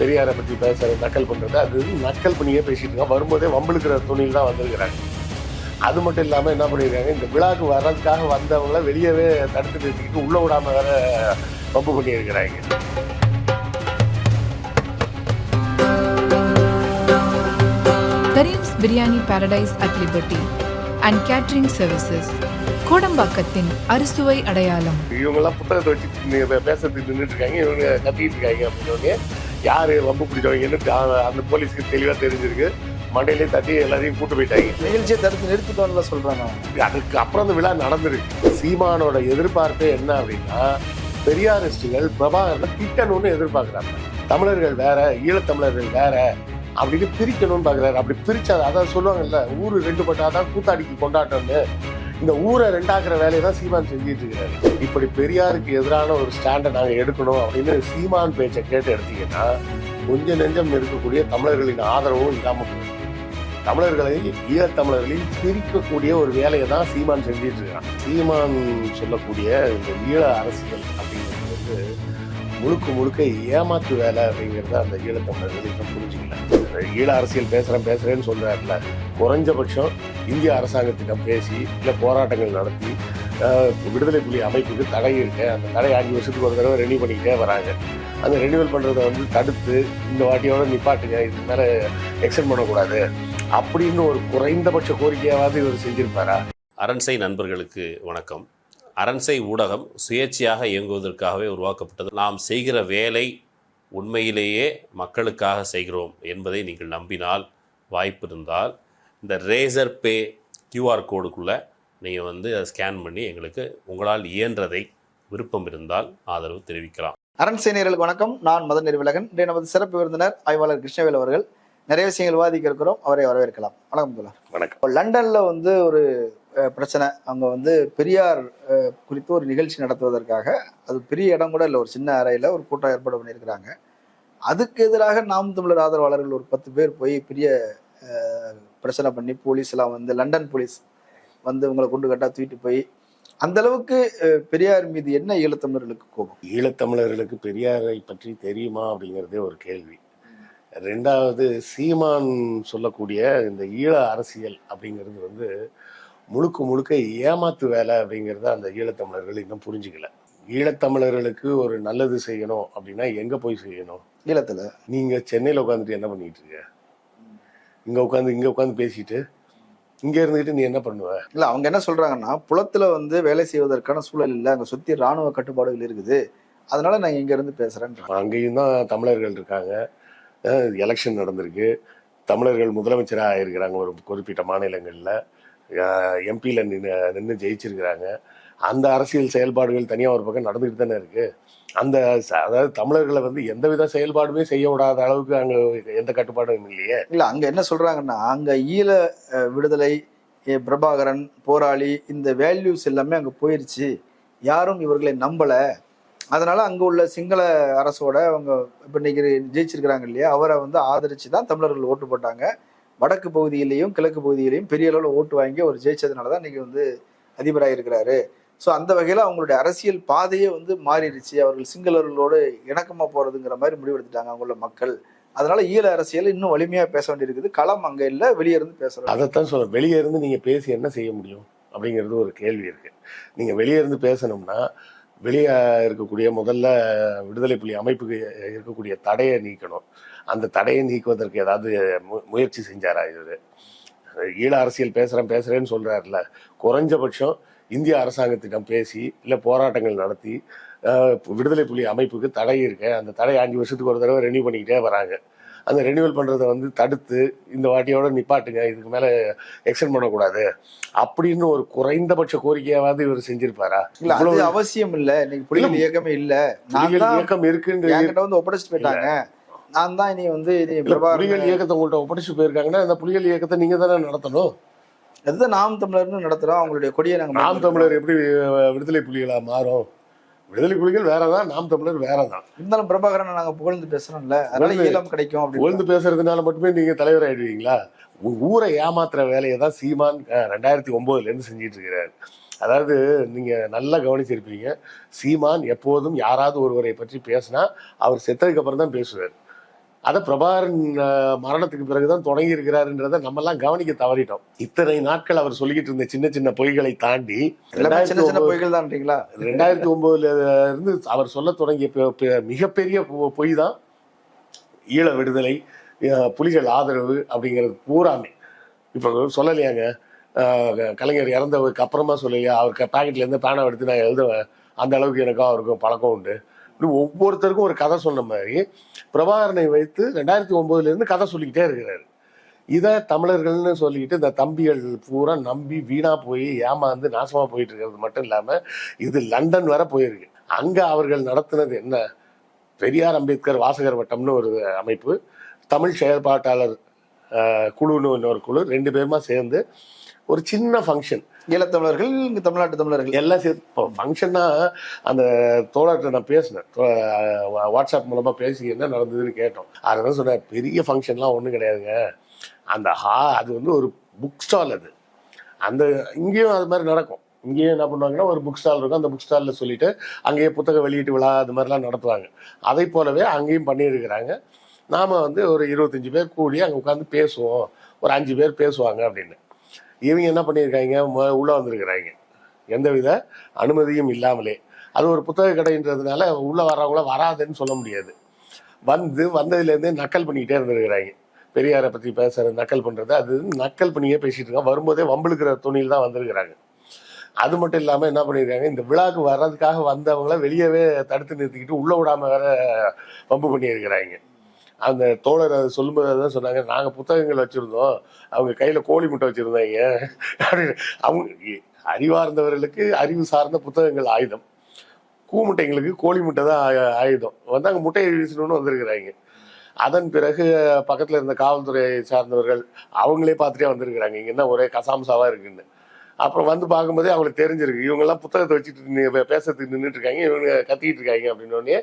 பெரியாரை பற்றி பேசுற நக்கல் பண்றது அது நக்கல் பண்ணியே பேசிட்டு இருக்காங்க வரும்போதே வம்பிழுக்கிற துணியில் தான் வந்திருக்கிறாங்க. அது மட்டும் இல்லாம என்ன பண்ணிருக்காங்க இந்த விழாக்கு வர்றதுக்காக வந்தவங்கள வெளியவே தடுத்து நிறுத்திக்கிட்டு உள்ள விடாம வேற வம்பு பண்ணியிருக்கிறாங்க. Karim's biryani paradise at Liberty and catering services கோடம்பாக்கத்தின் அறுசுவை அடையாளம். இவங்கெல்லாம் புத்தகத்தை வச்சு பேசுறதுக்கு நின்றுட்டு இருக்காங்க இவங்க கத்திட்டு இருக்காங்க அப்படின்னு யாரு வம்பு பிடிச்சவங்கன்னு அந்த போலீஸ்க்கு தெளிவா தெரிஞ்சிருக்கு. மண்டையிலே தட்டி எல்லாரையும் கூட்டு போயிட்டாங்க. நிகழ்ச்சியை தடுத்து நிறுத்திட்டோம்ல சொல்றாங்க அவங்க. அதுக்கு அப்புறம் அந்த விழா நடந்திருக்கு சீமானோட எதிர்பார்ப்பு என்ன அப்படின்னா பெரியாரிஸ்டுகள் பிரபாகரனை திட்டணும்னு எதிர்பார்க்குறாங்க. தமிழர்கள் வேற ஈழத்தமிழர்கள் வேற அப்படின்னு பிரிக்கணும்னு பார்க்குறாரு அப்படி பிரிச்சா அதான் சொல்லுவாங்கல்ல ஊரு ரெண்டு பட்டாதான் கூத்தாடிக்கு கொண்டாட்டம்னு. இந்த ஊரை ரெண்டாக்குற வேலையை தான் சீமான் செஞ்சிட்டு இருக்காரு. இப்படி பெரியாருக்கு எதிரான ஒரு ஸ்டாண்டை நாங்கள் எடுக்கணும் அப்படின்னு சீமான் பேச்சை கேட்டு எடுத்தீங்கன்னா கொஞ்சம் நெஞ்சம் இருக்கக்கூடிய தமிழர்களின் ஆதரவும் இல்லாமல் போயிடும் தமிழர்களை ஈழத்தமிழர்களில் பிரிக்கக்கூடிய ஒரு வேலையை தான் சீமான் செஞ்சிட்டு இருக்கான். சீமான் சொல்லக்கூடிய இந்த ஈழ அரசியல் அப்படிங்கிறது வந்து முழுக்க முழுக்க ஏமாத்து வேலை அப்படிங்கிறத அந்த ஈழத்தமிழர்கள் இன்னும் புரிஞ்சுக்கல. ஈழ அரசியல் பேசுகிறேன் பேசுகிறேன்னு சொல்கிறாருல குறைஞ்சபட்சம் இந்திய அரசாங்கத்திடம் பேசி இல்லை போராட்டங்கள் நடத்தி விடுதலை புலி அமைப்புக்கு தடை இருக்கு. அந்த தடை அஞ்சு வருஷத்துக்கு ஒரு தடவை ரெனியூ பண்ணிக்கிட்டே வராங்க. அந்த ரெனியூவல் பண்ணுறதை வந்து தடுத்து இந்த வாட்டியோட நிப்பாட்டுங்க. இது மேலே எக்ஸ்டென்ட் பண்ணக்கூடாது. அப்படின்னு ஒரு குறைந்தபட்ச கோரிக்கையாவது இவர் செஞ்சிருப்பாரா? அரண்சை நண்பர்களுக்கு வணக்கம். அரண்சை ஊடகம் சுயேட்சையாக இயங்குவதற்காகவே உருவாக்கப்பட்டது. நாம் செய்கிற வேலை உண்மையிலேயே மக்களுக்காக செய்கிறோம் என்பதை நீங்கள் நம்பினால் வாய்ப்பு இருந்தால் இந்த ரேசர் பே கியூஆர் கோடுக்குள்ளே நீங்கள் வந்து அதை ஸ்கேன் பண்ணி எங்களுக்கு உங்களால் இயன்றதை விருப்பம் இருந்தால் ஆதரவு தெரிவிக்கலாம். அரண் சேனியர்களுக்கு வணக்கம். நான் மதன் நெறிவிலகன் இன்றைய நமது சிறப்பு விருந்தினர் ஆய்வாளர் கிருஷ்ணவேல் அவர்கள் நிறைய விஷயங்கள் விவாதிக்க இருக்கிறோம். அவரை வரவேற்கலாம். வணக்கம் வணக்கம். இப்போ லண்டன்ல வந்து ஒரு பிரச்சனை. அவங்க வந்து பெரியார் குறித்து ஒரு நிகழ்ச்சி நடத்துவதற்காக அது பெரிய இடம் கூட இல்லை ஒரு சின்ன அறையில் ஒரு கூட்டம் ஏற்பாடு பண்ணியிருக்கிறாங்க. அதுக்கு எதிராக நாம் தமிழர் ஆதரவாளர்கள் ஒரு பத்து பேர் போய் பெரிய பிரச்சனை பண்ணி போலீஸ்லாம் வந்து லண்டன் போலீஸ் வந்து உங்களை குண்டு கட்டா தூக்கிட்டு போய் அந்த அளவுக்கு பெரியார் மீது என்ன ஈழத்தமிழர்களுக்கு கோபம்? ஈழத்தமிழர்களுக்கு பெரியாரை பற்றி தெரியுமா அப்படிங்கிறதே ஒரு கேள்வி. ரெண்டாவது சீமான் சொல்லக்கூடிய இந்த ஈழ அரசியல் அப்படிங்கிறது வந்து முழுக்க முழுக்க ஏமாத்து வேலை அப்படிங்கிறத அந்த ஈழத்தமிழர்கள் இன்னும் புரிஞ்சுக்கல. ஈழத்தமிழர்களுக்கு ஒரு நல்லது செய்யணும் அப்படின்னா எங்க போய் செய்யணும்? ஈழத்துல. நீங்க சென்னையில உட்காந்துட்டு என்ன பண்ணிட்டு இருக்க? இங்க உட்காந்து இங்க உட்காந்து பேசிட்டு இங்க இருந்துகிட்டு நீ என்ன பண்ணுவ? இல்ல அவங்க என்ன சொல்றாங்கன்னா புலத்துல வந்து வேலை செய்வதற்கான சூழல் இல்லை. அங்க சுத்தி ராணுவ கட்டுப்பாடுகள் இருக்குது. அதனால நான் இங்க இருந்து பேசுறேன்றாங்க. அங்கேயும் தான் தமிழர்கள் இருக்காங்க. எலெக்ஷன் நடந்திருக்கு. தமிழர்கள் முதலமைச்சராக ஆயிருக்கிறாங்க ஒரு குறிப்பிட்ட மாநிலங்களில். எம்பியில் நின்று நின்று ஜெயிச்சிருக்கிறாங்க. அந்த அரசியல் செயல்பாடுகள் தனியாக ஒரு பக்கம் நடந்துக்கிட்டு தானே இருக்கு. அந்த அதாவது தமிழர்களை வந்து எந்த வித செயல்பாடுமே செய்ய விடாத அளவுக்கு அங்கே எந்த கட்டுப்பாடும் இல்லையே. இல்ல அங்க என்ன சொல்றாங்கன்னா அங்க ஈழ விடுதலை பிரபாகரன் போராளி இந்த வேல்யூஸ் எல்லாமே அங்க போயிருச்சு. யாரும் இவர்களை நம்பல. அதனால அங்க உள்ள சிங்கள அரசோட அவங்க இப்ப இன்னைக்கு ஜெயிச்சிருக்கிறாங்க இல்லையா அவரை வந்து ஆதரிச்சு தான் தமிழர்கள் ஓட்டு போட்டாங்க. வடக்கு பகுதியிலையும் கிழக்கு பகுதியிலையும் பெரிய அளவில் ஓட்டு வாங்கி அவர் ஜெயிச்சதுனால தான் இன்னைக்கு வந்து அதிபராக இருக்கிறாரு ஸோ அந்த வகையில் அவங்களுடைய அரசியல் பாதையே வந்து மாறிடுச்சு. அவர்கள் சிங்களர்களோடு இணக்கமா போறதுங்கிற மாதிரி முடிவெடுத்துட்டாங்க அங்குள்ள மக்கள். அதனால ஈழ அரசியல் இன்னும் வலிமையா பேச வேண்டியிருக்குது களம் அங்க இல்ல வெளியே இருந்து பேசுகிறோம் அதைத்தான் சொல்ல வெளியே இருந்து நீங்கள் பேசி என்ன செய்ய முடியும்? அப்படிங்கிறது ஒரு கேள்வி இருக்கு. நீங்கள் வெளியே இருந்து பேசணும்னா வெளியே இருக்கக்கூடிய முதல்ல விடுதலை புலி அமைப்புக்கு இருக்கக்கூடிய தடையை நீக்கணும். அந்த தடையை நீக்குவதற்கு ஏதாவது முயற்சி செஞ்சாரா இவரு? ஈழ அரசியல் பேசுறேன் பேசுறேன்னு சொல்றாருல. குறைஞ்சபட்சம் இந்திய அரசாங்கத்திடம் பேசி இல்லை போராட்டங்கள் நடத்தி விடுதலை புலி அமைப்புக்கு தடை இருக்கு அந்த தடை அஞ்சு வருஷத்துக்கு ஒரு தடவை ரெனியூ பண்ணிக்கிட்டே வராங்க. அந்த ரெனியூவல் பண்றதை வந்து தடுத்து இந்த வாட்டியோட நிப்பாட்டுங்க இதுக்கு மேல எக்ஸ்டெண்ட் பண்ணக்கூடாது. அப்படின்னு ஒரு குறைந்தபட்ச கோரிக்கையாவது இவர் செஞ்சிருப்பாரா? இல்ல அவசியம் இல்ல. இன்னைக்கு புலிகள் இயக்கமே இல்ல. இயக்கம் இருக்குன்னு வந்து ஒப்படைச்சிட்டு போயிட்டாங்க. நான் தான் இனி வந்து புலிகள் இயக்கத்தை உங்கள்கிட்ட ஒப்படைச்சு போயிருக்காங்கன்னா அந்த புலிகள் இயக்கத்தை நீங்க தானே நடத்தணும்? அதுதான் நாம் தமிழர்னு நடத்துறோம் அவங்களுடைய கொடியை நாங்க நாம். தமிழர் எப்படி விடுதலை புலிகளா மாறும்? விடுதலை புலிகள் வேறதான் நாம் தமிழர் வேறதான். இருந்தாலும் பிரபாகரனை நாங்க புகழ்ந்து பேசுறோம்ல அதனால ஈழம் கிடைக்கும் அப்படின்னு. புகழ்ந்து பேசுறதுனால மட்டுமே நீங்க தலைவர் ஆயிடுவீங்களா? ஊரை ஏமாத்துற வேலையை தான் சீமான் ரெண்டாயிரத்தி ஒன்பதுல இருந்து செஞ்சிட்டு இருக்கிறாரு. அதாவது நீங்க நல்லா கவனிச்சிருப்பீங்க சீமான் எப்போதும் யாராவது ஒருவரை பற்றி பேசினா அவர் செத்ததுக்கு அப்புறம் தான் பேசுவார். அதை பிரபாகரன் மரணத்துக்கு பிறகுதான் தொடங்கி இருக்கிறாருன்றதை நம்ம எல்லாம் கவனிக்க தவறிட்டோம். இத்தனை நாட்கள் அவர் சொல்லிக்கிட்டு இருந்த சின்ன சின்ன பொய்களை தாண்டி சின்ன சின்ன 2009 பொய்கள் தான்றீங்களா ரெண்டாயிரத்தி ஒன்பதுல இருந்து அவர் சொல்ல தொடங்கிய மிகப்பெரிய பொய் தான் ஈழ விடுதலை புலிகள் ஆதரவு அப்படிங்கிறது பூராமே. இப்போ சொல்லலையாங்க? கலைஞர் இறந்ததுக்கு அப்புறமா சொல்லலையா? அவர் பாக்கெட்ல இருந்து பேனா எடுத்து நான் எழுதுவேன். அந்த அளவுக்கு எனக்கும் அவருக்கும் பழக்கம் உண்டு. இப்படி ஒவ்வொருத்தருக்கும் ஒரு கதை சொன்ன மாதிரி பிரபாகரனை வைத்து ரெண்டாயிரத்தி ஒம்போதுலேருந்து கதை சொல்லிக்கிட்டே இருக்கிறாரு. இதை தமிழர்கள்னு சொல்லிக்கிட்டு இந்த தம்பிகள் பூரா நம்பி வீணா போய் ஏமாந்து நாசமா போயிட்டு இருக்கிறது மட்டும் இல்லாம இது லண்டன் வரை போயிருக்கு. அங்க அவர்கள் நடத்தினது என்ன? பெரியார் அம்பேத்கர் வாசகர் வட்டம்னு ஒரு அமைப்பு தமிழ் செயற்பாட்டாளர் குழுன்னு இன்னொரு குழு ரெண்டு பேருமா சேர்ந்து ஒரு சின்ன ஃபங்க்ஷன் ஈழத்தமிழர்கள் இங்கே தமிழ்நாட்டு தமிழர்கள். எல்லாம் சேர்த்து இப்போ ஃபங்க்ஷன்னா அந்த தோழர்கிட்ட நான் பேசினேன். வாட்ஸ்அப் மூலமாக பேசி என்ன நடந்ததுன்னு கேட்டோம். அதெல்லாம் சொன்னேன் பெரிய ஃபங்க்ஷன்லாம் ஒன்றும் கிடையாதுங்க. அந்த ஹா அது வந்து ஒரு புக் ஸ்டால் அது. அந்த இங்கேயும் அது மாதிரி நடக்கும். இங்கேயும் என்ன பண்ணுவாங்கன்னா ஒரு புக் ஸ்டால் இருக்கும். அந்த புக் ஸ்டாலில் சொல்லிட்டு அங்கேயே புத்தக வெளியீட்டு விழா அது மாதிரிலாம் நடத்துவாங்க. அதை போலவே அங்கேயும் பண்ணியிருக்கிறாங்க. நாம் வந்து ஒரு இருபத்தஞ்சி பேர் கூடி அங்கே உட்காந்து பேசுவோம். ஒரு அஞ்சு பேர் பேசுவாங்க அப்படின்னு. இவங்க என்ன பண்ணியிருக்காங்க? உள்ளே வந்திருக்கிறாங்க. எந்தவித அனுமதியும் இல்லாமலே. அது ஒரு புத்தக கடைன்றதுனால உள்ளே வர்றவங்கள வராதுன்னு சொல்ல முடியாது. வந்து வந்ததுலேருந்தே நக்கல் பண்ணிக்கிட்டே இருந்திருக்கிறாங்க. பெரியாரை பற்றி பேசுகிற நக்கல் பண்ணுறது அது நக்கல் பண்ணியே பேசிகிட்டு இருக்காங்க. வரும்போதே வம்பிழுக்கிற துணியில் தான் வந்திருக்கிறாங்க. அது மட்டும் இல்லாமல் என்ன பண்ணியிருக்காங்க இந்த விழாவுக்கு வர்றதுக்காக வந்தவங்கள வெளியவே தடுத்து நிறுத்திக்கிட்டு உள்ளே விடாம வேற வம்பு பண்ணியிருக்கிறாங்க. அந்த தோழர் அதை சொல்லும்போது தான் சொன்னாங்க நாங்கள் புத்தகங்கள் வச்சுருந்தோம். அவங்க கையில் கோழி முட்டை வச்சுருந்தாங்க. அப்படின்னு. அவங்க அறிவார்ந்தவர்களுக்கு அறிவு சார்ந்த புத்தகங்கள் ஆயுதம். கூமுட்டைங்களுக்கு கோழி முட்டை தான் ஆயுதம். வந்து அங்கே முட்டையை வீசணும்னு வந்திருக்கிறாங்க. அதன் பிறகு பக்கத்தில் இருந்த காவல்துறை சார்ந்தவர்கள் அவங்களே பார்த்துட்டே வந்திருக்கிறாங்க. இங்கே என்ன ஒரே கசாம்சாவாக இருக்குன்னு. அப்புறம் வந்து பார்க்கும்போதே அவங்களுக்கு தெரிஞ்சிருக்கு. இவங்கெல்லாம் புத்தகத்தை வச்சுட்டு பேசுறதுக்கு நின்றுட்டு இருக்காங்க. இவங்க கத்திக்கிட்டு இருக்காங்க அப்படின்னு உடனே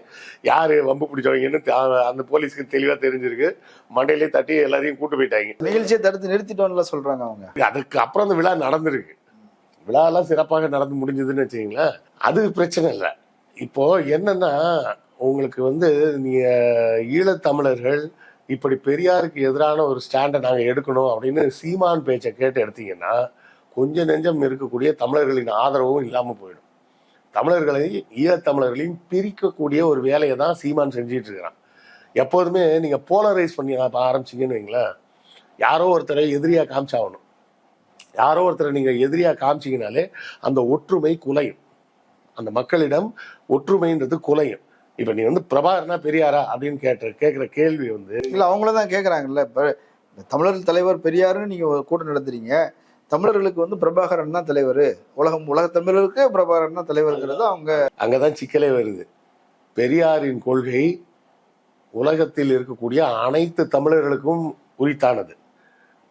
யார் வம்பு பிடிச்சவங்கன்னு அந்த போலீஸ்க்கு தெளிவாக தெரிஞ்சிருக்கு. மண்டையிலே தட்டி எல்லாரையும் கூட்டு போயிட்டாங்க. நிகழ்ச்சியை தடுத்து நிறுத்திட்டோம்ல சொல்றாங்க அவங்க. அதுக்கு அப்புறம் அந்த விழா நடந்திருக்கு. விழாலாம் சிறப்பாக நடந்து முடிஞ்சதுன்னு வச்சுங்களேன் அது பிரச்சனை இல்லை. இப்போ என்னன்னா உங்களுக்கு வந்து நீங்க ஈழத்தமிழர்கள் இப்படி பெரியாருக்கு எதிரான ஒரு ஸ்டாண்டை நாங்கள் எடுக்கணும் அப்படின்னு சீமான் பேச்சை கேட்டு எடுத்தீங்கன்னா கொஞ்சம் நெஞ்சம் இருக்கக்கூடிய தமிழர்களின் ஆதரவும் இல்லாமல் போயிடும். தமிழர்களை ஈழத்தமிழர்களையும் பிரிக்கக்கூடிய ஒரு வேலையை தான் சீமான் செஞ்சிட்டு இருக்கிறான். எப்போதுமே நீங்க போலரைஸ் பண்ணி ஆரம்பிச்சீங்கன்னு வைங்களேன். யாரோ ஒருத்தரை எதிரியா காமிச்சாகணும். யாரோ ஒருத்தரை நீங்க எதிரியா காமிச்சீங்கனாலே அந்த ஒற்றுமை குலையும். அந்த மக்களிடம் ஒற்றுமைன்றது குலையும். இப்ப நீ வந்து பிரபாகரனா பெரியாரா அப்படின்னு கேட்ட கேட்குற கேள்வி வந்து இல்லை அவங்கள தான் கேட்குறாங்கல்ல இப்போ தமிழர் தலைவர் பெரியாருன்னு நீங்கள் கூட்டம் நடத்துறீங்க. தமிழர்களுக்கு வந்து பிரபாகரன் தான் தலைவர். உலகம் உலக தமிழர்களுக்கு பிரபாகரன் தான் தலைவர்ங்கிறது அவங்க அங்கதான் சிக்கலே வருது. பெரியாரின் கொள்கை உலகத்தில் இருக்கக்கூடிய அனைத்து தமிழர்களுக்கும் உரித்தானது.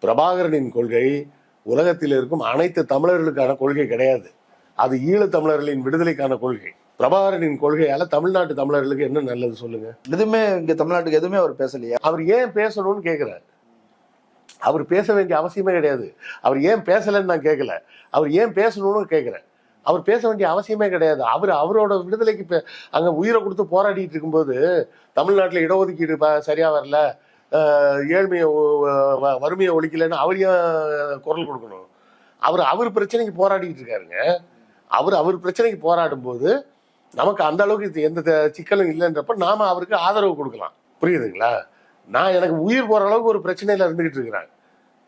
பிரபாகரனின் கொள்கை உலகத்தில் இருக்கும் அனைத்து தமிழர்களுக்கான கொள்கை கிடையாது. அது ஈழத் தமிழர்களின் விடுதலைக்கான கொள்கை. பிரபாகரனின் கொள்கையால தமிழ்நாட்டு தமிழர்களுக்கு என்ன நல்லது சொல்லுங்க? எதுவுமே இங்க தமிழ்நாட்டுக்கு எதுவுமே அவர் பேசலையா? அவர் ஏன் பேசணும்னு கேட்கிறார் அவர் பேச வேண்டிய அவசியமே கிடையாது. அவர் ஏன் பேசலைன்னு நான் கேட்கல அவர் ஏன் பேசணும்னு கேட்குறேன் அவர் பேச வேண்டிய அவசியமே கிடையாது. அவர் அவரோட விடுதலைக்கு பே- உயிரை கொடுத்து போராடிட்டு இருக்கும்போது தமிழ்நாட்டில் இடஒதுக்கீடு ப- சரியா வரல. ஏழ்மையை வ- வறுமையை ஒழிக்கலைன்னு அவர் ஏன் குரல் கொடுக்கணும்? அவர் அவர் பிரச்சனைக்கு போராடிட்டு இருக்காருங்க. அவர் அவர் பிரச்சனைக்கு போராடும் போது நமக்கு அந்த அளவுக்கு இது எந்த த- சிக்கலும் இல்லைன்றப்ப நாம அவருக்கு ஆதரவு கொடுக்கலாம். புரியுதுங்களா? நான் எனக்கு உயிர் போற அளவுக்கு ஒரு பிரச்சனையில இருந்துகிட்டு இருக்கிறேன்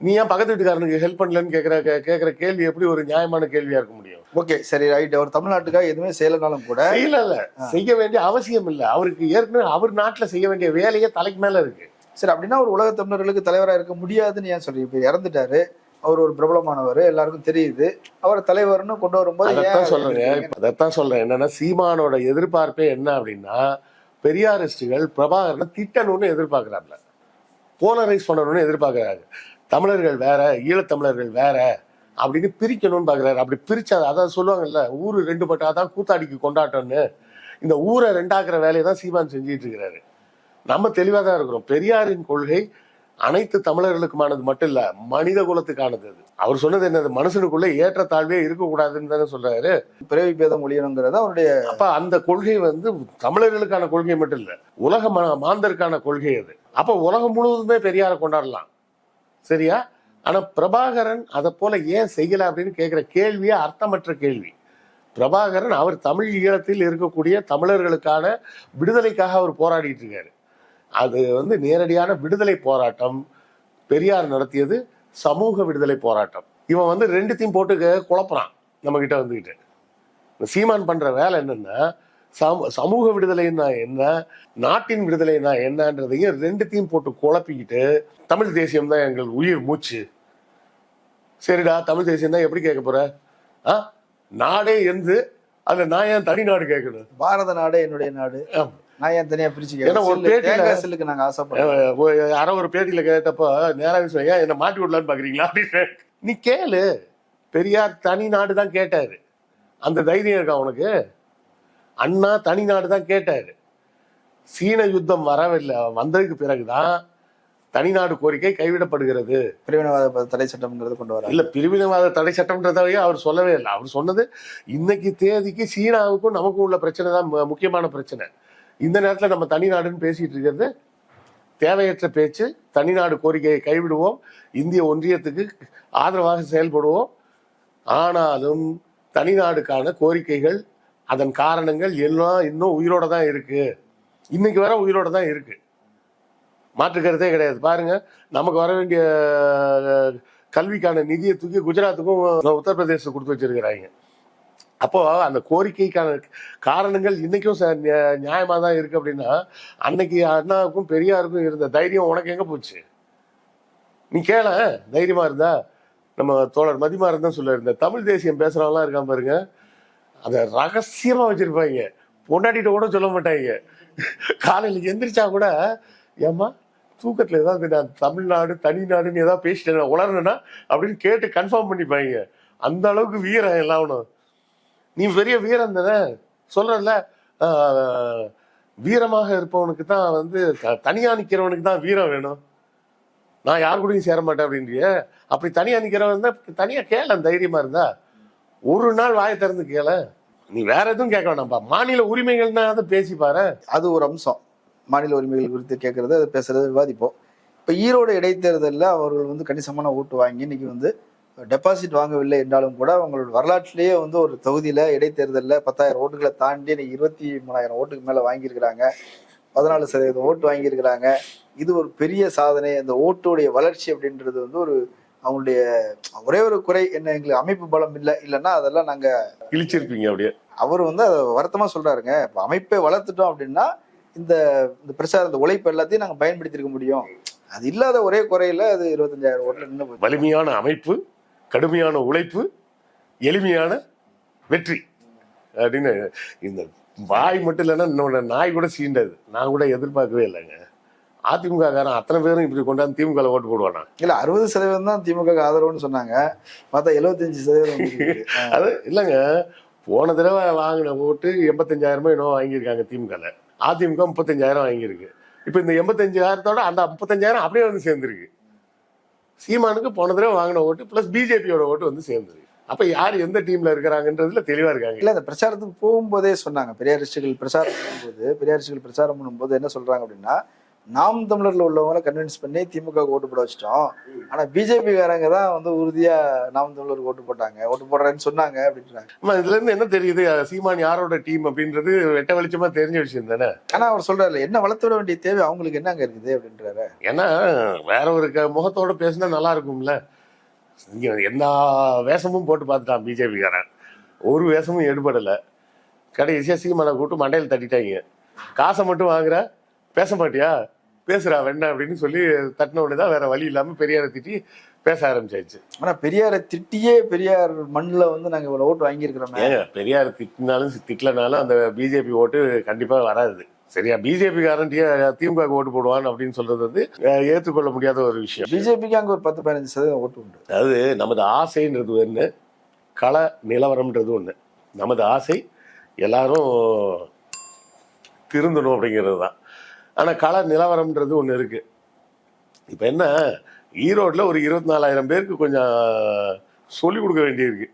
நீ ஏன் பக்கத்து வீட்டுக்காரனுக்கு ஹெல்ப் பண்ணலன்னு கேட்கிற கேட்கிற கேள்வி எப்படி ஒரு நியாயமான கேள்வியா இருக்க முடியும்? ஓகே சரி ரைட் அவர் தமிழ்நாட்டுக்காக எதுவுமே செய்யலனாலும் கூட செய்யல இல்ல செய்ய வேண்டிய அவசியம் இல்ல. அவருக்கு ஏற்கனவே அவர் நாட்டுல செய்ய வேண்டிய வேலையே தலைக்கு மேல இருக்கு. சரி அப்படின்னா ஒரு உலக தமிழர்களுக்கு தலைவரா இருக்க முடியாதுன்னு ஏன் சொல்றீங்க? இப்ப இறந்துட்டாரு. அவர் ஒரு பிரபலமானவர். எல்லாருக்கும் தெரியுது. அவர் தலைவர்னு கொண்டு வரும்போது அதைத்தான்? இப்ப அதைத்தான் சொல்றேன். என்னன்னா சீமானோட எதிர்பார்ப்பே என்ன அப்படின்னா பெரியாரிஸ்டுகள் பிரபாகரனை திட்டணும்னு எதிர்பார்க்கறாங்க போலரைஸ் பண்ணணும்னு எதிர்பார்க்கறாங்க தமிழர்கள் வேற ஈழத்தமிழர்கள் வேற அப்படின்னு பிரிக்கணும்னு பாக்குறாரு. அப்படி பிரிச்சா அதான் சொல்லுவாங்கல்ல ஊரு ரெண்டு பட்டாதான் கூத்தாடிக்கு கொண்டாட்டம்னு. இந்த ஊரை ரெண்டாக்குற வேலையை தான் சீமான் செஞ்சுட்டு இருக்கிறாரு. நம்ம தெளிவாக தான் இருக்கிறோம். பெரியாரின் கொள்கை அனைத்து தமிழர்களுக்குமானது மட்டும் இல்ல மனித குலத்துக்கானது அது. அவர் சொன்னது என்னது? மனுஷனுக்குள்ள ஏற்றத்தாழ்வே இருக்கக்கூடாதுன்னு தானே சொல்றாரு. பிறவி பேதம் ஒழியணுங்கிறது அவருடைய அப்ப அந்த கொள்கை வந்து தமிழர்களுக்கான கொள்கை மட்டும் இல்ல உலக மாந்தருக்கான கொள்கை அது. அப்ப உலகம் முழுவதுமே பெரியாரை கொண்டாடலாம். சரியா? ஆனா பிரபாகரன் அதை போல ஏன் செய்யல அப்படின்னு கேட்கிற கேள்வியே அர்த்தமற்ற கேள்வி. பிரபாகரன் அவர் தமிழ் ஈழத்தில் இருக்கக்கூடிய தமிழர்களுக்கான விடுதலைக்காக அவர் போராடிட்டு இருக்காரு. அது வந்து நேரடியான விடுதலை போராட்டம் பெரியார் நடத்தியது சமூக விடுதலை போராட்டம். இவன் வந்து ரெண்டுத்தையும் போட்டு குழப்புறான் நம்ம கிட்ட வந்துகிட்டு. இந்த சீமான் பண்ற வேலை என்னன்னா சம- சமூக விடுதலைன்னா என்ன நாட்டின் விடுதலைன்னா என்னன்றதையும் ரெண்டுத்தையும் போட்டு குழப்பிக்கிட்டு தமிழ் தேசியம் தான் எங்கள் உயிர் மூச்சு. சரிடா தமிழ் தேசியம் தான் எப்படி கேட்க போற? ஆ? நாடே எந்து அதுல நான் ஏன் தனி நாடு கேட்கணும் பாரத நாடு என்னுடைய நாடு. நான் ஏன் தனியா பிரிச்சு ஏன்னா ஒரு பேட்டியில- செல்லுக்கு நாங்க ஆசைப்படுறோம். யாரோ ஒரு பேட்டியில கேட்டப்போ நேராக சொல்ல ஏன் என்ன மாட்டி விடலான்னு பாக்குறீங்களா? அப்படின்னு. நீ கேளு. பெரியார் தனி நாடு தான் கேட்டாரு. அந்த தைரியம் இருக்கா உனக்கு? அண்ணா தனி நாடு தான் கேட்டாரு. சீன யுத்தம் வரவில்லை. வந்ததுக்கு பிறகுதான் தனிநாடு கோரிக்கை கைவிடப்படுகிறது. பிரிவினவாத தடை சட்டம்ங்கிறது கொண்டு வர இல்ல பிரிவினவாத தடை சட்டம்ன்றதையே அவர் சொல்லவே இல்லை. அவர் சொன்னது இன்னைக்கு தேதிக்கு சீனாவுக்கும் நமக்கும் உள்ள பிரச்சனை தான் முக்கியமான பிரச்சனை. இந்த நேரத்தில் நம்ம தனிநாடுன்னு பேசிட்டு இருக்கிறது தேவையற்ற பேச்சு தனிநாடு கோரிக்கையை கைவிடுவோம் இந்திய ஒன்றியத்துக்கு ஆதரவாக செயல்படுவோம். ஆனாலும் தனிநாடுக்கான கோரிக்கைகள் அதன் காரணங்கள் எல்லாம் இன்னும் உயிரோட தான் இருக்கு. இன்னைக்கு வர உயிரோட தான் இருக்கு. மாற்று கருத்தே கிடையாது. பாருங்க நமக்கு வர வேண்டிய கல்விக்கான நிதியை தூக்கி குஜராத்துக்கும் உத்தரப்பிரதேசத்துக்கு கொடுத்து வச்சிருக்கிறாங்க. அப்போ அந்த கோரிக்கைக்கான காரணங்கள் இன்னைக்கும் ச- நியாயமா தான் இருக்கு அப்படின்னா அன்னைக்கு அண்ணாவுக்கும் பெரியாருக்கும் இருந்த தைரியம் உனக்கு எங்க போச்சு? நீ கேள தைரியமா இருந்தா. நம்ம தோழர் மதிமா இருந்தா சொல்ல இருந்த தமிழ் தேசியம் பேசுறவங்களாம் இருக்கான் பாருங்க அதை ரகசியமா வச்சிருப்பாங்க. பொண்டாட்டிட்ட கூட சொல்ல மாட்டாங்க. காலையில எந்திரிச்சா கூட ஏம்மா தூக்கத்துல ஏதாவது நான் தமிழ்நாடு தனிநாடுன்னு ஏதாவது பேசிட்டேன் உளரணும்னா அப்படின்னு கேட்டு கன்ஃபார்ம் பண்ணிப்பாங்க. அந்த அளவுக்கு வீரம் எல்லாம் ஒன்று நீ பெரிய வீரம் தானே சொல்றல வீரமாக இருப்பவனுக்கு தான் வந்து த- தனியா நிக்கிறவனுக்கு தான் வீரம் வேணும். நான் யார் கூடயும் சேர மாட்டேன் அப்படின்றிய. அப்படி தனியா நிக்கிறவன் தான் தனியா கேள தைரியமா இருந்தா. ஒரு நாள் வாயை திறந்து கேள. நீ வேற எதுவும் கேட்க வேணாம்ப்பா. மாநில உரிமைகள்னா அதை பேசி பாரு. அது ஒரு அம்சம். மாநில உரிமைகள் குறித்து கேட்கறது அதை பேசுறது விவாதிப்போம். இப்போ ஈரோடு இடைத்தேர்தலில் அவர்கள் வந்து கணிசமான ஓட்டு வாங்கி இன்னைக்கு வந்து டெபாசிட் வாங்கவில்லை என்றாலும் கூட அவங்களோட வரலாற்றிலேயே வந்து ஒரு தொகுதியில் இடைத்தேர்தலில் பத்தாயிரம் ஓட்டுகளை தாண்டி இன்னைக்கு இருபத்தி மூணாயிரம் ஓட்டுக்கு மேலே வாங்கியிருக்கிறாங்க. பதினாலு சதவீதம் ஓட்டு வாங்கியிருக்கிறாங்க. இது ஒரு பெரிய சாதனை. அந்த ஓட்டுடைய வளர்ச்சி அப்படின்றது வந்து ஒரு அவங்களுடைய ஒரே ஒரு குறை என்ன எங்களுக்கு அமைப்பு பலம் இல்லை இல்லைன்னா அதெல்லாம் நாங்கள் இழிச்சிருப்பீங்க அப்படியே. அவர் வந்து அதை வருத்தமா சொல்றாருங்க. இப்போ அமைப்பை வளர்த்துட்டோம் அப்படின்னா இந்த இந்த பிரச்சார இந்த உழைப்பு எல்லாத்தையும் நாங்க பயன்படுத்தியிருக்க முடியும். அது இல்லாத ஒரே குறையில அது இருபத்தஞ்சாயிரம் ஓட்டுல நின்று வலிமையான அமைப்பு. கடுமையான உழைப்பு எளிமையான வெற்றி. அப்படின்னு இந்த வாய் மட்டும் இல்லைன்னா என்னோட நாய் கூட சீண்டாது. நான் கூட எதிர்பார்க்கவே இல்லைங்க. அதிமுக காரன் அத்தனை பேரும் இப்படி கொண்டாந்து திமுக ஓட்டு போடுவானா? இல்ல அறுபது சதவீதம் தான் திமுக ஆதரவுன்னு சொன்னாங்க. பார்த்தா எழுபத்தஞ்சு சதவீதம் அது இல்லைங்க. போன தடவை வாங்கின ஓட்டு எண்பத்தஞ்சாயிரமோ என்னவோ வாங்கியிருக்காங்க திமுகல. அதிமுக முப்பத்தஞ்சாயிரம் வாங்கியிருக்கு. இப்போ இந்த எண்பத்தஞ்சாயிரத்தோட அந்த முப்பத்தஞ்சாயிரம் அப்படியே வந்து சேர்ந்துருக்கு. சீமானுக்கு போன தடவை வாங்கின ஓட்டு ப்ளஸ் பிஜேபியோட ஓட்டு வந்து சேர்ந்துருக்கு அப்ப யார் எந்த டீம்ல இருக்கிறாங்கன்றதுல தெளிவா இருக்காங்க. இல்ல அந்த பிரச்சாரத்துக்கு போகும்போதே சொன்னாங்க. பெரியாரிஸ்டுகள் பிரச்சாரம் பண்ணும்போது பெரியாரிஸ்டுகள் பிரச்சாரம் பண்ணும்போது என்ன சொல்றாங்க அப்படின்னா நாம் தமிழர்ல உள்ளவங்களை கன்வின்ஸ் பண்ணி திமுக ஓட்டு போட வச்சிட்டோம். ஆனா பிஜேபி காரங்க தான் வந்து உறுதியா நாம் தமிழருக்கு ஓட்டு போட்டாங்க. ஓட்டு போடுறேன்னு சொன்னாங்க அப்படின்றாங்க. ஆமா இதுல இருந்து என்ன தெரியுது? சீமான் யாரோட டீம் அப்படின்றது வெட்ட வெளிச்சமா தெரிஞ்ச விஷயம் தானே? ஆனா அவர் சொல்றாரு என்ன வளர்த்து விட வேண்டிய தேவை அவங்களுக்கு என்னங்க இருக்குது? அப்படின்றாரு. ஏன்னா வேற ஒரு முகத்தோட பேசினா நல்லா இருக்கும்ல. இங்க எல்லா வேஷமும் போட்டு பார்த்துட்டான் பிஜேபிக்காரன் ஒரு வேஷமும் எடுபடல. கடைசியா சீமானை கூப்பிட்டு மண்டையில் தட்டிட்டாங்க. காசை மட்டும் வாங்குற? பேச மாட்டியா? பேசுறா வேண்டாம் அப்படின்னு சொல்லி தட்டின உடனே தான் வேற வழி இல்லாம பெரியாரை திட்டி பேச ஆரம்பிச்சாச்சு. ஆனா பெரியாரை திட்டியே பெரியார் மண்ணுல வந்து நாங்க இவ்வளவு ஓட்டு வாங்கியிருக்கிறோமே. ஏங்க பெரியார் திட்டினாலும் திட்டலனாலும் அந்த பிஜேபி ஓட்டு கண்டிப்பா வராது. சரியா பிஜேபி காரன் திமுக ஓட்டு போடுவான் அப்படின்னு சொல்றது வந்து ஏற்றுக்கொள்ள முடியாத ஒரு விஷயம். பிஜேபிக்கு அங்க ஒரு பத்து பதினஞ்சு சதவீதம் ஓட்டு உண்டு. அதாவது நமது ஆசைன்றது ஒன்று கள நிலவரம்ன்றது ஒன்று நமது ஆசை எல்லாரும் திருந்தணும் அப்படிங்கிறது தான். ஆனால் கள நிலவரம்ன்றது ஒன்று இருக்கு. இப்போ என்ன ஈரோட்டில் ஒரு இருபத்தி நாலாயிரம் பேருக்கு கொஞ்சம் சொல்லிக் கொடுக்க வேண்டியிருக்கு.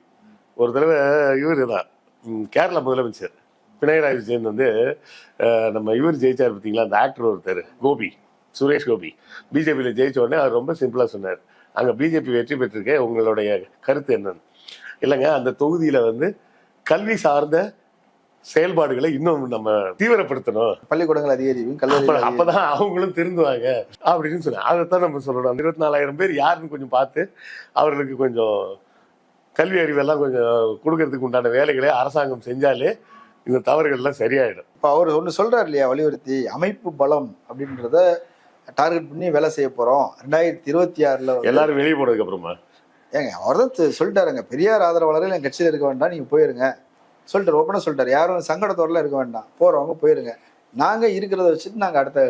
ஒரு தடவை இவர் தான் கேரளா முதலமைச்சர். பினராயி விஜயன் வந்து நம்ம இவர் ஜெயிச்சார் பார்த்தீங்களா அந்த ஆக்டர் ஒருத்தர் கோபி சுரேஷ் கோபி. பிஜேபியில் ஜெயிச்ச உடனே அவர் ரொம்ப சிம்பிளாக சொன்னார். அங்கே பிஜேபி வெற்றி பெற்றிருக்கே உங்களுடைய கருத்து என்னன்னு. இல்லைங்க அந்த தொகுதியில் வந்து கல்வி சார்ந்த செயல்பாடுகளை இன்னும் நம்ம தீவிரப்படுத்தணும். பள்ளிக்கூடங்கள் அதிகரிக்கும் அப்ப- கல்லூரி அப்பதான் அவங்களும் திருந்துவாங்க அப்படின்னு சொன்னேன் அதைத்தான் நம்ம சொல்லணும். இருபத்தி நாலாயிரம் பேர் யாருன்னு கொஞ்சம் பார்த்து அவர்களுக்கு கொஞ்சம் கல்வி அறிவெல்லாம் கொஞ்சம் கொடுக்கறதுக்கு உண்டான வேலைகளை அரசாங்கம் செஞ்சாலே இந்த தவறுகள்லாம் சரியாயிடும். இப்போ அவர் ஒன்று சொல்றாரு இல்லையா வலியுறுத்தி அமைப்பு பலம் அப்படின்றத டார்கெட் பண்ணி வேலை செய்ய போறோம். ரெண்டாயிரத்தி இருபத்தி ஆறுல எல்லாரும் வெளியே போனதுக்கு அப்புறமா? ஏங்க அவர் தான் சொல்லிட்டாருங்க பெரியார் ஆதரவாளர்கள் என் கட்சியில் இருக்க வேண்டாம் நீங்க போயிருங்க. சொல்லிட்டாரு ஓப்பனாக சொல்லிட்டாரு. யாரும் சங்கடத்தோடல இருக்க வேண்டாம். போறவங்க போயிருங்க. நாங்க இருக்கிறத வச்சுட்டு நாங்க அடுத்த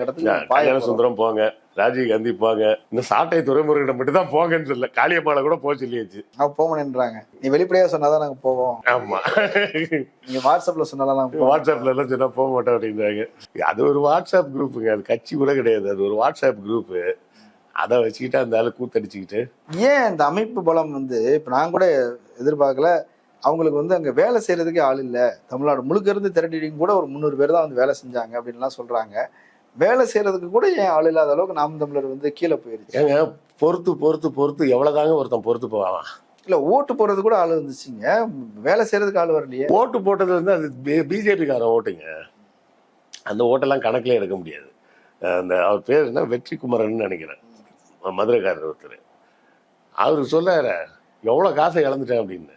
போறோம். சுந்தரம் போங்க ராஜீவ் காந்தி போங்க. இந்த சாட்டை துறைமுருகிட்ட மட்டும் தான் போங்கன்னு சொல்ல காளியம்மாளை கூட போக சொல்லியாச்சு. அவங்க போமணுன்றாங்க நீ வெளிப்படையா சொன்னாதான் நாங்க போவோம். ஆமா. நீங்க வாட்ஸ்அப்ல போவோம். வாட்ஸ்அப்ல எல்லாம் சொன்னா போக மாட்டோம் அப்படின்றாங்க. அது ஒரு வாட்ஸ்அப் குரூப்புங்க அது கட்சி கூட கிடையாது. அது ஒரு வாட்ஸ்அப் குரூப்பு அதை வச்சுக்கிட்டு அந்த ஆளு கூத்தடிச்சுக்கிட்டு. ஏன் இந்த அமைப்பு பலம் வந்து இப்ப நான் கூட எதிர்பார்க்கல. அவங்களுக்கு வந்து அங்க வேலை செய்யறதுக்கே ஆள் இல்ல. தமிழ்நாடு முழுக்க இருந்து திரட்டிடிங்க கூட ஒரு முந்நூறு பேர் தான் வந்து வேலை செஞ்சாங்க அப்படின்லாம் சொல்றாங்க. வேலை செய்யறதுக்கு கூட ஏன் ஆள் இல்லாத அளவுக்கு நாம் தமிழர் வந்து கீழே போயிருச்சு? ஏங்க பொறுத்து பொறுத்து பொறுத்து எவ்வளவுதாங்க ஒருத்தன் பொறுத்து போவான்? இல்ல ஓட்டு போடுறது கூட ஆள் இருந்துச்சுங்க. வேலை செய்யறதுக்கு ஆள் வரலையே. ஓட்டு போட்டது வந்து அது பிஜேபி காரன் ஓட்டுங்க. அந்த ஓட்டெல்லாம் கணக்கிலே எடுக்க முடியாது. அந்த அவர் பேர் என்ன? வெற்றி குமரன் நினைக்கிறேன். மதுரைக்காரர் ஒருத்தர். அவர் சொல்லாரு எவ்வளோ காசை இழந்துட்டேன் அப்படின்னு.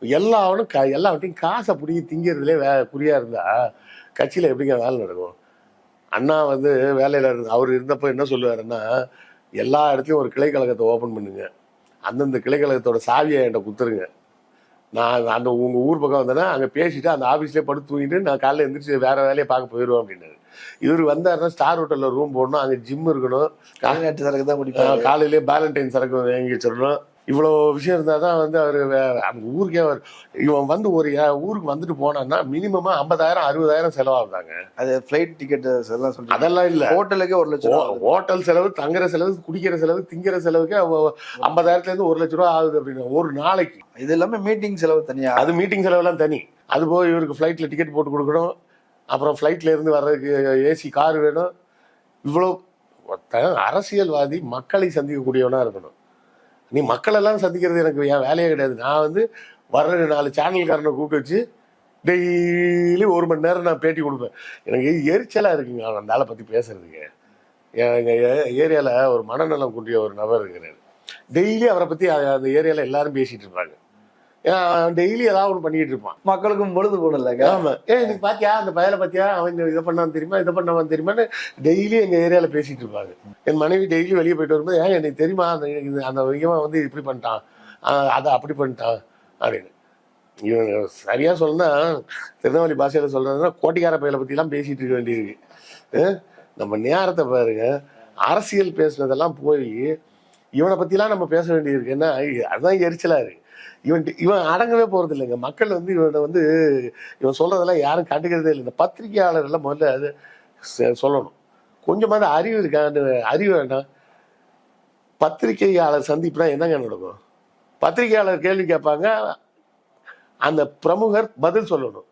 எல்லாவனும் க எல்லாவற்றையும் காசை பிடிங்கி திங்கிறதுலே வே குறியா இருந்தா கட்சியில் எப்படிங்க வேலை நடக்கும்? அண்ணா வந்து வேலையில் இருந்து அவர் இருந்தப்போ என்ன சொல்லுவாருன்னா எல்லா இடத்துலையும் ஒரு கிளை கழகத்தை ஓப்பன் பண்ணுங்க. அந்தந்த கிளை கழகத்தோட சாவியை என்கிட்ட கொடுத்துருங்க. நான் அந்த உங்கள் ஊர் பக்கம் வந்தேன்னா அங்கே பேசிட்டு அந்த ஆஃபீஸ்லேயே படுத்து தூங்கிட்டு நான் காலைல எந்திரிச்சு வேற வேலையை பார்க்க போயிடுவேன் அப்படின்னாரு. இவர் வந்தாருன்னா ஸ்டார் ஹோட்டலில் ரூம் போடணும் அங்கே ஜிம் இருக்கணும். கா- வெளிநாட்டு சரக்கு தான் ஆஹ் காலையிலேயே பேலண்டைன் சரக்கு வாங்கி வச்சிடணும். இவ்வளோ விஷயம் இருந்தால் தான் வந்து அவர் அந்த ஊருக்கே அவர் இவன் வந்து ஒரு யா- ஊருக்கு வந்துட்டு போனான்னா மினிமமாக ஐம்பதாயிரம் அறுபதாயிரம் செலவாகுதாங்க. அது ஃபிளைட் டிக்கெட் எல்லாம் அதெல்லாம் இல்லை. ஹோட்டலுக்கே ஒரு லட்சம் ரூபா. ஹோட்டல் செலவு தங்குற செலவு குடிக்கிற செலவு திங்கிற செலவுக்கு ஐம்பதாயிரத்துலேருந்து ஒரு லட்ச ரூபா ஆகுது அப்படின்னு ஒரு நாளைக்கு. இது எல்லாமே மீட்டிங் செலவு தனியா? அது மீட்டிங் செலவெல்லாம் தனி. அது போக இவருக்கு ஃப்ளைட்டில் டிக்கெட் போட்டு கொடுக்கணும். அப்புறம் ஃப்ளைட்ல இருந்து வர்றதுக்கு ஏசி கார் வேணும். இவ்வளோ அரசியல்வாதி மக்களை சந்திக்கக்கூடியவனா இருக்கணும். நீ மக்களெல்லாம் சந்திக்கிறது எனக்கு என் வேலையே கிடையாது. நான் வந்து வர்ற நாலு சேனல்காரனை கூப்பிட்டு வச்சு டெய்லி ஒரு மணி நேரம் நான் பேட்டி கொடுப்பேன். எனக்கு எரிச்சலாக இருக்குங்க அந்த ஆளை பற்றி பேசுறதுக்கு. எங்கள் ஏரியாவில் ஒரு மனநலம் குன்றிய ஒரு நபர் இருக்கிறார். டெய்லி அவரை பற்றி அந்த ஏரியாவில் எல்லாரும் பேசிகிட்டு இருப்பாங்க. டெய்லி ஏதாவது ஒன்று பண்ணிட்டு இருப்பான். மக்களுக்கும் பொழுது போடலங்க ஆமா. ஏ நீ பாத்தியா? அந்த பயலை பாத்தியா? அவன் இதை பண்ணான் தெரியுமா? இதை பண்ணவன் தெரியுமான்னு டெய்லி எங்க ஏரியால பேசிட்டு இருப்பாங்க என் மனைவி டெய்லி வெளியே போயிட்டு வரும்போது ஏன் எனக்கு தெரியுமா? அந்த இது- அந்த இவன் வந்து இப்படி பண்ணிட்டான். அதை அப்படி பண்ணிட்டான். அப்படின்னு. இவன் சரியா சொல்லணும்னா திருநெல்வேலி பாஷையில சொல்றதுன்னா கோட்டிக்கார பையலை பத்தி எல்லாம் பேசிட்டு இருக்க வேண்டியிருக்கு. நம்ம நேரத்தை பாருங்க. அரசியல் பேசுனதெல்லாம் போய் இவனை பத்திலாம் நம்ம பேச வேண்டியிருக்கு. என்ன? அதுதான் எரிச்சலா இருக்கு. இவன் இவன் அடங்கவே போறது இல்லைங்க மக்கள் வந்து இவனை வந்து இவன் சொல்றதெல்லாம் யாரும் கண்டுக்கிறதே இல்லை இந்த பத்திரிகையாளர் எல்லாம் முதல்ல அது சொல்லணும். கொஞ்சமாவது அறிவு இருக்கா அந்த அறிவு வேண்டாம். பத்திரிகையாளர் சந்திப்புனா என்னங்க நடக்கும்? பத்திரிகையாளர் கேள்வி கேட்பாங்க. அந்த பிரமுகர் பதில் சொல்லணும்.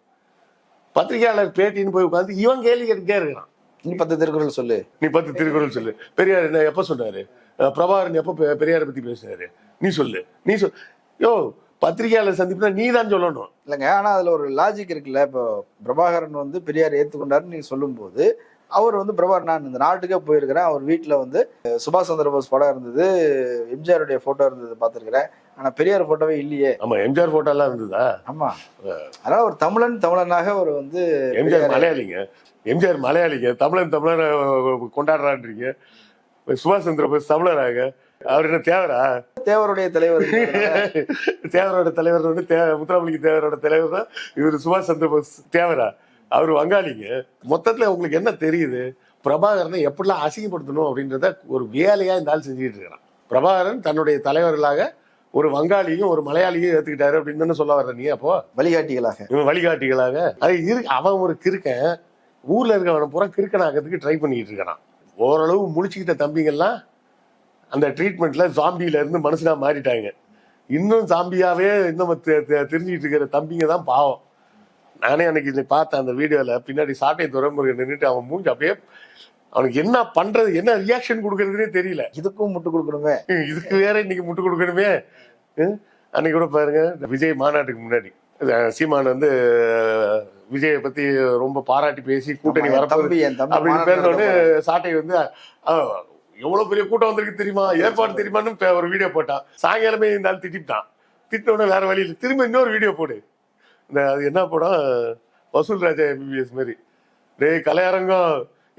பத்திரிகையாளர் பேட்டின்னு போய் உட்காந்து இவன் கேள்வி கேட்டுட்டே இருக்கிறான். நீ பத்து திருக்குறள் சொல்லு. நீ பத்து திருக்குறள் சொல்லு. பெரியார் என்ன எப்ப சொன்னாரு? பிரபாகரன் எப்ப பெரியாரை பத்தி பேசினாரு? நீ சொல்லு. நீ சொல் யோ பத்திரிகையாளர் சந்திப்புனா நீ தான் சொல்லணும். இல்லைங்க ஆனா அதுல ஒரு லாஜிக் இருக்குல்ல. இப்போ பிரபாகரன் வந்து பெரியார் ஏத்துக்கொண்டாருன்னு நீங்க சொல்லும்போது அவர் வந்து பிரபாகரன் நான் இந்த நாட்டுக்கே போயிருக்கிறேன். அவர் வீட்டுல வந்து சுபாஷ் சந்திர போஸ் படம் இருந்தது எம்ஜிஆருடைய போட்டோ இருந்தது பார்த்திருக்கிறேன். ஆனா பெரியார் போட்டோவே இல்லையே. ஆமா எம்ஜிஆர் போட்டோ எல்லாம் இருந்ததா? ஆமா. அதனால ஒரு தமிழன் தமிழனாக ஒரு வந்து எம்ஜிஆர் மலையாளிங்க. எம்ஜிஆர் மலையாளிங்க. தமிழன் தமிழர் கொண்டாடுறான்றீங்க. சுபாஷ் சந்திர போஸ் தமிழராக. அவர் என்ன தேவரா? தேவருடைய தலைவர். தேவரோட தலைவர் வந்து முத்துராமலிங்க தேவரோட தலைவர் தான். இவர் சுபாஷ் சந்திர போஸ் தேவரா. அவர் வங்காளிங்க. மொத்தத்துல உங்களுக்கு என்ன தெரியுது? பிரபாகரனை எப்படிலாம் அசிங்கப்படுத்தணும் அப்படின்றத ஒரு வேலையா இந்த ஆள் செஞ்சுட்டு இருக்கிறான். பிரபாகரன் தன்னுடைய தலைவர்களாக ஒரு வங்காளியும் ஒரு மலையாளியும் ஏத்துக்கிட்டாரு அப்படின்னு தானே சொல்ல வர்ற நீ அப்போ? வழிகாட்டிகளாக. இவன் வழிகாட்டிகளாக. அது இரு அவன் ஒரு கிறுக்கன். ஊர்ல இருக்கவனை பூரா கிறுக்கனாக்கிறதுக்கு ட்ரை பண்ணிட்டு இருக்கான் ஓரளவு முழிச்சுக்கிட்ட தம்பிங்கெல்லாம் அந்த ட்ரீட்மெண்ட்ல ஜாம்பியில இருந்து மனுஷனா மாறிட்டாங்க. இன்னும் ஜாம்பியாவே இன்னும் தெரிஞ்சுக்கிட்டு இருக்கிற தம்பிங்க தான் பாவம். நானே அன்னைக்கு இன்னைக்கு பார்த்தேன் அந்த வீடியோல. பின்னாடி சாட்டை துறைமுருகன் நின்றுட்டு அவன் மூஞ்சி அப்படியே அவனுக்கு என்ன பண்றது என்ன ரியாக்ஷன் கொடுக்கறதுனே தெரியல. இதுக்கும் முட்டு கொடுக்கணுமே? இதுக்கு வேற இன்னைக்கு முட்டு கொடுக்கணுமே? அன்னைக்கு கூட பாருங்க இந்த விஜய் மாநாட்டுக்கு முன்னாடி. சீமான் வந்து விஜயை பத்தி ரொம்ப பாராட்டி பேசி கூட்டணி தம்பி அப்படின்னு பேர்ந்தோடனே சாட்டை வந்து எவ்வளவு பெரிய கூட்டம் வந்திருக்கு தெரியுமா? ஏற்பாடு தெரியுமான்னு ஒரு வீடியோ போட்டான். சாயங்காலமே இந்த ஆள் திட்டிட்டான் திட்டினோட வேற வழி இல்லை. திரும்ப இன்னொரு வீடியோ போடு. இந்த அது என்ன படம்? வசூல் ராஜா எம்பிபிஎஸ் மாதிரி. டேய் கலையரங்கம்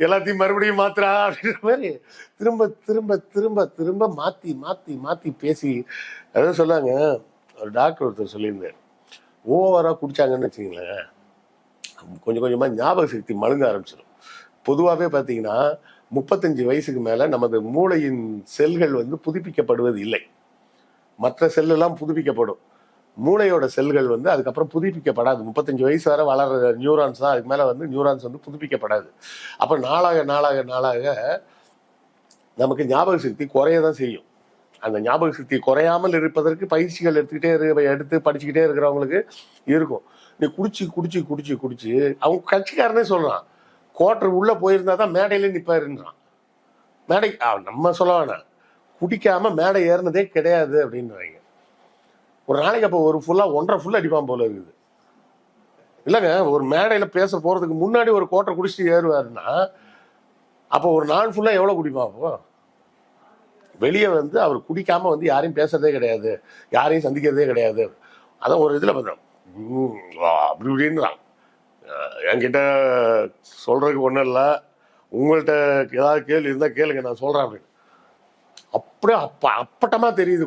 எல்லாத்தையும் மறுபடியும் மாத்துறா அப்படின்ற மாதிரி திரும்ப திரும்ப திரும்ப திரும்ப மாத்தி மாத்தி மாத்தி பேசி அதான் சொன்னாங்க. ஒரு டாக்டர் ஒருத்தர் சொல்லியிருந்தார். ஓவரா குடிச்சாங்கன்னு வச்சுங்களேன் கொஞ்சம் கொஞ்சமாக ஞாபக சக்தி மழுங்க ஆரம்பிச்சிடும் பொதுவாகவே பார்த்தீங்கன்னா முப்பத்தஞ்சு வயசுக்கு மேலே நமது மூளையின் செல்கள் வந்து புதுப்பிக்கப்படுவது இல்லை. மற்ற செல்லெல்லாம் புதுப்பிக்கப்படும். மூளையோட செல்கள் வந்து அதுக்கப்புறம் புதுப்பிக்கப்படாது. முப்பத்தஞ்சு வயசு வரை வளர்ற நியூரான்ஸ் தான் அதுக்கு மேலே வந்து நியூரான்ஸ் வந்து புதுப்பிக்கப்படாது. அப்போ நாளாக நாளாக நாளாக நமக்கு ஞாபக சக்தி குறைய தான் செய்யும். அந்த ஞாபக சக்தி குறையாமல் இருப்பதற்கு பயிற்சிகள் எடுத்துக்கிட்டே இரு எடுத்து படிச்சுக்கிட்டே இருக்கிறவங்களுக்கு இருக்கும். நீ குடிச்சு குடிச்சு குடிச்சு குடிச்சு அவங்க கட்சிக்காரனே சொல்றான். கோட்டர் உள்ள போயிருந்தா தான் மேடையில நிப்பாருன்றான். மேடை நம்ம சொல்ல வேணாம். குடிக்காம மேடை ஏறினதே கிடையாது அப்படின்றாங்க. ஒரு நாளைக்கு அப்போ ஒரு ஃபுல்லா ஒன்றரை ஃபுல் அடிப்பான் போல இருக்குது. இல்லைங்க ஒரு மேடையில பேச போறதுக்கு முன்னாடி ஒரு கோட்டை குடிச்சிட்டு ஏறுவாருன்னா அப்போ ஒரு நாள் ஃபுல்லா எவ்வளவு குடிப்பான் அப்போ? வெளியே வந்து அவர் குடிக்காம வந்து யாரையும் பேசுறதே கிடையாது. யாரையும் சந்திக்கிறதே கிடையாது. அதான் ஒரு இதுல பார்த்தோம். அப்படி இப்படின்றான். என்கிட்ட சொல்றதுக்கு ஒன்றும் இல்லை. உங்கள்கிட்ட ஏதாவது கேள்வி இருந்தால் கேளுங்க நான் சொல்கிறேன் அப்படின்னு. அப்படியே அப்ப அப்பட்டமாக தெரியுது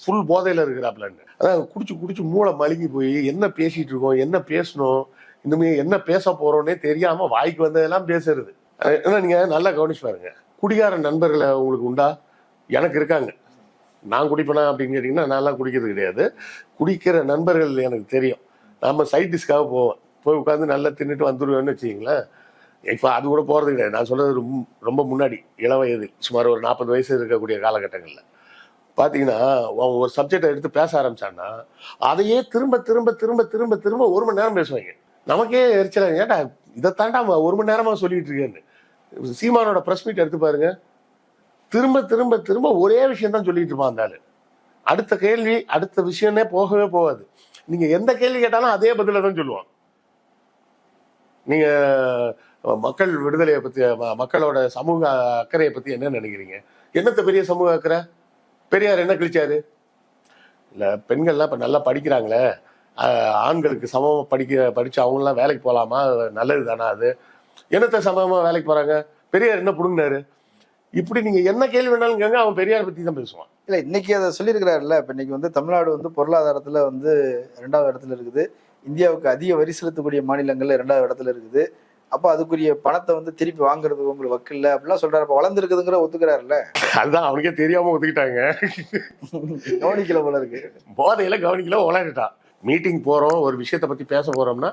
ஃபுல் போதையில் இருக்கிறாப்லன்னு. அதான் குடிச்சு குடிச்சு மூளை மழுங்கி போய் என்ன பேசிட்டு இருக்கோம் என்ன பேசணும் இனிமேல் என்ன பேச போறோம்னே தெரியாம வாய்க்கு வந்ததெல்லாம் பேசுறது. ஏன்னா நீங்க நல்லா கவனிச்சு பாருங்க. குடிகார நண்பர்களை உங்களுக்கு உண்டா? எனக்கு இருக்காங்க. நான் குடிப்பேனா அப்படின்னு கேட்டிங்கன்னா நான்லாம் குடிக்கிறது கிடையாது. குடிக்கிற நண்பர்கள் எனக்கு தெரியும். நம்ம சைட் டிஷ்காக போவேன் போய் உட்காந்து நல்லா தின்னுட்டு வந்துடுவேன்னு வச்சிங்களேன் இப்போ அது கூட போகிறது கிடையாது. நான் சொல்கிறது ரொம்ப ரொம்ப முன்னாடி இள வயது சுமார் ஒரு நாற்பது வயசு இருக்கக்கூடிய காலகட்டங்களில். பார்த்தீங்கன்னா அவங்க ஒரு சப்ஜெக்டை எடுத்து பேச ஆரம்பிச்சான்னா அதையே திரும்ப திரும்ப திரும்ப திரும்ப திரும்ப ஒரு மணி நேரம் பேசுவாங்க. நமக்கே எரிச்சலாங்க ஏன்டா இதை தாண்டா ஒரு மணி நேரமாக சொல்லிட்டு இருக்கேன்னு. சீமானோட ப்ரெஸ் மீட் எடுத்து பாருங்கள் திரும்ப திரும்ப திரும்ப ஒரே விஷயம் தான் சொல்லிட்டு இருப்பான் அந்த அடுத்த கேள்வி அடுத்த விஷயமே போகவே போகாது. நீங்க எந்த கேள்வி கேட்டாலும் அதே பதில தான் சொல்லுவான். நீங்க மக்கள் விடுதலையை பத்தி மக்களோட சமூக அக்கறையை பத்தி என்ன நினைக்கிறீங்க? என்னத்த பெரிய சமூக அக்கறை? பெரியார் என்ன கிழிச்சாரு? இல்ல பெண்கள்லாம் இப்ப நல்லா படிக்கிறாங்களே. ஆண்களுக்கு சமமா படிக்க படிச்சு அவங்களாம் வேலைக்கு போலாமா? நல்லது தானா அது? என்னத்த சமமா வேலைக்கு போறாங்க? பெரியார் என்ன புடுங்கினாரு? இப்படி நீங்க என்ன கேள்வி வேணாலும் கேங்க அவன் பெரியார் பத்தி தான் பேசுவான். இல்ல இன்னைக்கு அதை சொல்லியிருக்கிறாருல்ல இப்ப இன்னைக்கு வந்து தமிழ்நாடு வந்து பொருளாதாரத்துல வந்து ரெண்டாவது இடத்துல இருக்குது. இந்தியாவுக்கு அதிக வரி செலுத்தக்கூடிய மாநிலங்கள்ல ரெண்டாவது இடத்துல இருக்குது. அப்ப அதுக்குரிய பணத்தை வந்து திருப்பி வாங்குறதுக்கு உங்களுக்கு வக்கில்ல அப்படிலாம் சொல்றாரு. அப்ப வளர்ந்துருக்குதுங்கிற ஒத்துக்கிறாருல்ல? அதுதான் அவனுக்கே தெரியாம ஒத்துக்கிட்டாங்க. கவனிக்கல போல இருக்கு. போதையில கவனிக்கல உளறிட்டான் மீட்டிங் போறோம் ஒரு விஷயத்தை பத்தி பேச போறோம்னா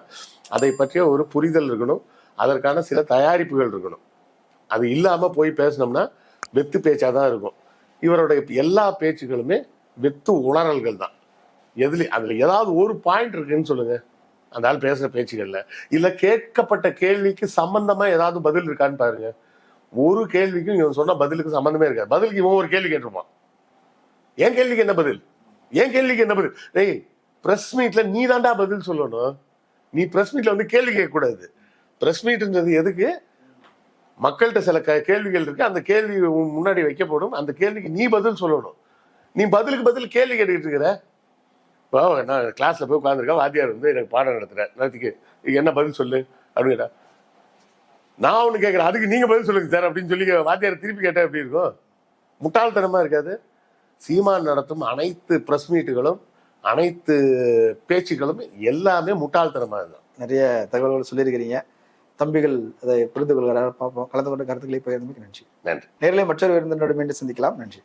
அதை பற்றிய ஒரு புரிதல் இருக்கணும். அதற்கான சில தயாரிப்புகள் இருக்கணும். அது இல்லாமல் போய் பேசினோம்னா வெத்து பேச்சாக தான் இருக்கும். இவருடைய எல்லா பேச்சுகளுமே வெத்து உணரல்கள் தான். எதுல அதில் ஏதாவது ஒரு பாயிண்ட் இருக்குன்னு சொல்லுங்க. அந்த ஆள் பேசுகிற பேச்சுகள்ல. இல்லை கேட்கப்பட்ட கேள்விக்கு சம்மந்தமாக ஏதாவது பதில் இருக்கான்னு பாருங்க. ஒரு கேள்விக்கும் இவன் சொன்ன பதிலுக்கு சம்மந்தமே இருக்காது. பதிலுக்கு இவன் ஒரு கேள்வி கேட்டிருப்பான். என் கேள்விக்கு என்ன பதில்? என் கேள்விக்கு என்ன பதில்? டேய் ப்ரெஸ் மீட்டில் நீ தாண்டா பதில் சொல்லணும். நீ ப்ரெஸ் மீட்டில் வந்து கேள்வி கேட்கக்கூடாது. ப்ரெஸ் மீட்டுன்றது எதுக்கு? மக்கள்கிட்ட சில க- கேள்விகள் இருக்கு. அந்த கேள்வி முன்னாடி வைக்கப்படும். அந்த கேள்விக்கு நீ பதில் சொல்லணும். நீ பதிலுக்கு பதில் கேள்வி கேட்டுக்கிட்டு இருக்கிற. இப்போ நான் கிளாஸ்ல போய் உட்காந்துருக்கேன் வாத்தியார் வந்து எனக்கு பாடம் நடத்துகிறேன் நேரத்துக்கு என்ன பதில் சொல்லு? அப்படின்னு நான் ஒன்று கேட்குறேன் அதுக்கு நீங்க பதில் சொல்லுங்க சார் அப்படின்னு சொல்லி வாத்தியார் திருப்பி கேட்டா எப்படி இருக்கும்? முட்டாள்தனமா இருக்காது. சீமான் நடத்தும் அனைத்து ப்ரெஸ் மீட்டுகளும் அனைத்து பேச்சுக்களும் எல்லாமே முட்டாள்தனமாக தான் நிறைய தகவல்கள் சொல்லியிருக்கிறீங்க. தம்பிகள் அதை புரிந்து கொள்கிறார். பார்ப்போம். கலந்து கொண்ட கருத்துக்களை பகிர்ந்தமைக்கு நன்றி. நன்றி. நேரிலே மற்றொரு விருந்தினோடு மீண்டும் சந்திக்கலாம். நன்றி.